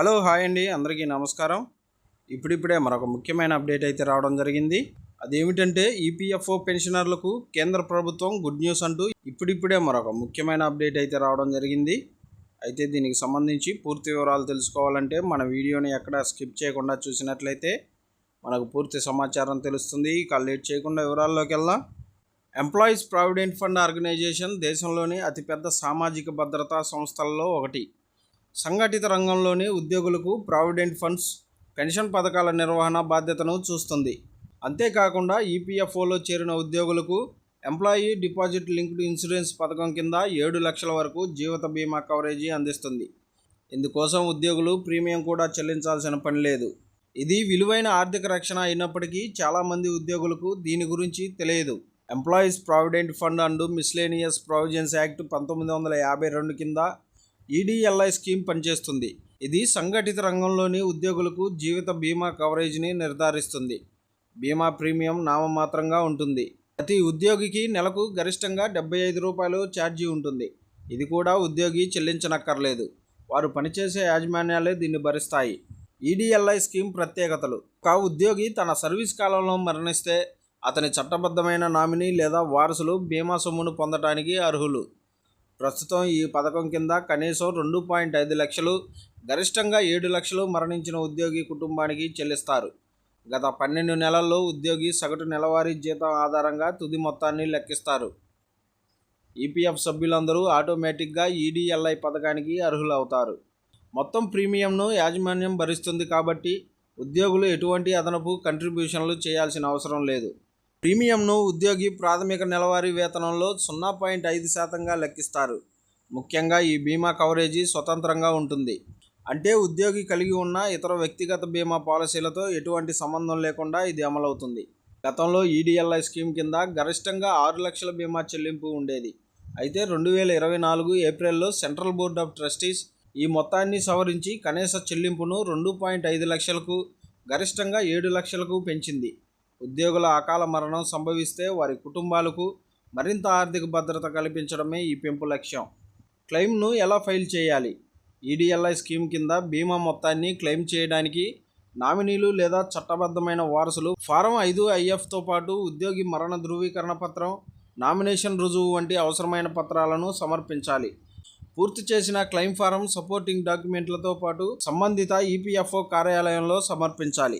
Hello hi అండి. అందరికీ నమస్కారం. ఇప్పుడిప్పుడే మరొక ముఖ్యమైన అప్డేట్ అయితే రావడం జరిగింది. అదేమిటంటే ఈపీఎఫ్ఓ పెన్షనర్లకు కేంద్ర ప్రభుత్వం గుడ్ న్యూస్ అంటూ ఇప్పుడిప్పుడే మరొక ముఖ్యమైన అప్డేట్ అయితే రావడం జరిగింది. అయితే దీనికి సంబంధించి పూర్తి వివరాలు తెలుసుకోవాలంటే మన వీడియోని ఎక్కడ స్కిప్ చేయకుండా చూసినట్లయితే మనకు పూర్తి సమాచారం తెలుస్తుంది. ఇక లేట్ చేయకుండా వివరాల్లోకి వెళ్దాం. ఎంప్లాయీస్ ప్రావిడెంట్ ఫండ్ ఆర్గనైజేషన్ దేశంలోని అతిపెద్ద సామాజిక భద్రతా సంస్థలలో ఒకటి. సంఘటిత రంగంలోని ఉద్యోగులకు ప్రావిడెంట్ ఫండ్స్ పెన్షన్ పథకాల నిర్వహణ బాధ్యతను చూస్తుంది. అంతేకాకుండా ఈపీఎఫ్ఓలో చేరిన ఉద్యోగులకు ఎంప్లాయీ డిపాజిట్ లింక్డ్ ఇన్సూరెన్స్ పథకం కింద ఏడు లక్షల వరకు జీవిత బీమా కవరేజీ అందిస్తుంది. ఇందుకోసం ఉద్యోగులు ప్రీమియం కూడా చెల్లించాల్సిన పని లేదు. ఇది విలువైన ఆర్థిక రక్షణ అయినప్పటికీ చాలామంది ఉద్యోగులకు దీని గురించి తెలియదు. Employees provident fund and miscellaneous provisions act పంతొమ్మిది వందల యాభై రెండు కింద ఈడీఎల్ఐ స్కీమ్ పనిచేస్తుంది. ఇది సంఘటిత రంగంలోని ఉద్యోగులకు జీవిత బీమా కవరేజ్ని నిర్ధారిస్తుంది. బీమా ప్రీమియం నామమాత్రంగా ఉంటుంది. ప్రతి ఉద్యోగికి నెలకు గరిష్టంగా డెబ్బై ఐదు రూపాయలు ఛార్జీ ఉంటుంది. ఇది కూడా ఉద్యోగి చెల్లించనక్కర్లేదు. వారు పనిచేసే యాజమాన్యాలే దీన్ని భరిస్తాయి. ఈడీఎల్ఐ స్కీమ్ ప్రత్యేకతలు. ఒక ఉద్యోగి తన సర్వీస్ కాలంలో మరణిస్తే అతని చట్టబద్ధమైన నామినీ లేదా వారసులు బీమా సొమ్మును పొందటానికి అర్హులు. ప్రస్తుతం ఈ పథకం కింద కనీసం రెండు పాయింట్ ఐదు లక్షలు గరిష్టంగా ఏడు లక్షలు మరణించిన ఉద్యోగి కుటుంబానికి చెల్లిస్తారు. గత పన్నెండు నెలల్లో ఉద్యోగి సగటు నెలవారీ జీతం ఆధారంగా తుది మొత్తాన్ని లెక్కిస్తారు. ఈపీఎఫ్ సభ్యులందరూ ఆటోమేటిక్గా ఈడీఎల్ఐ పథకానికి అర్హులవుతారు. మొత్తం ప్రీమియంను యాజమాన్యం భరిస్తుంది కాబట్టి ఉద్యోగులు ఎటువంటి అదనపు కంట్రిబ్యూషన్లు చేయాల్సిన అవసరం లేదు. ప్రీమియంను ఉద్యోగి ప్రాథమిక నెలవారీ వేతనంలో సున్నా పాయింట్ ఐదు శాతంగా లెక్కిస్తారు. ముఖ్యంగా ఈ బీమా కవరేజీ స్వతంత్రంగా ఉంటుంది. అంటే ఉద్యోగి కలిగి ఉన్న ఇతర వ్యక్తిగత బీమా పాలసీలతో ఎటువంటి సంబంధం లేకుండా ఇది అమలవుతుంది. గతంలో ఈడీఎల్ఐ స్కీమ్ కింద గరిష్టంగా ఆరు లక్షల బీమా చెల్లింపు ఉండేది. అయితే రెండు వేల ఇరవై నాలుగు ఏప్రిల్లో సెంట్రల్ బోర్డ్ ఆఫ్ ట్రస్టీస్ ఈ మొత్తాన్ని సవరించి కనీస చెల్లింపును రెండు పాయింట్ ఐదు లక్షలకు గరిష్టంగా ఏడు లక్షలకు పెంచింది. ఉద్యోగుల అకాల మరణం సంభవిస్తే వారి కుటుంబాలకు మరింత ఆర్థిక భద్రత కల్పించడమే ఈ పెంపు లక్ష్యం. క్లెయిమ్ను ఎలా ఫైల్ చేయాలి? ఈడీఎల్ఐ స్కీమ్ కింద బీమా మొత్తాన్ని క్లెయిమ్ చేయడానికి నామినీలు లేదా చట్టబద్ధమైన వారసులు ఫారం ఐదు ఐఎఫ్తో పాటు ఉద్యోగి మరణ ధృవీకరణ పత్రం నామినేషన్ రుజువు వంటి అవసరమైన పత్రాలను సమర్పించాలి. పూర్తి చేసిన క్లెయిమ్ ఫారం సపోర్టింగ్ డాక్యుమెంట్లతో పాటు సంబంధిత ఈపీఎఫ్ఓ కార్యాలయంలో సమర్పించాలి.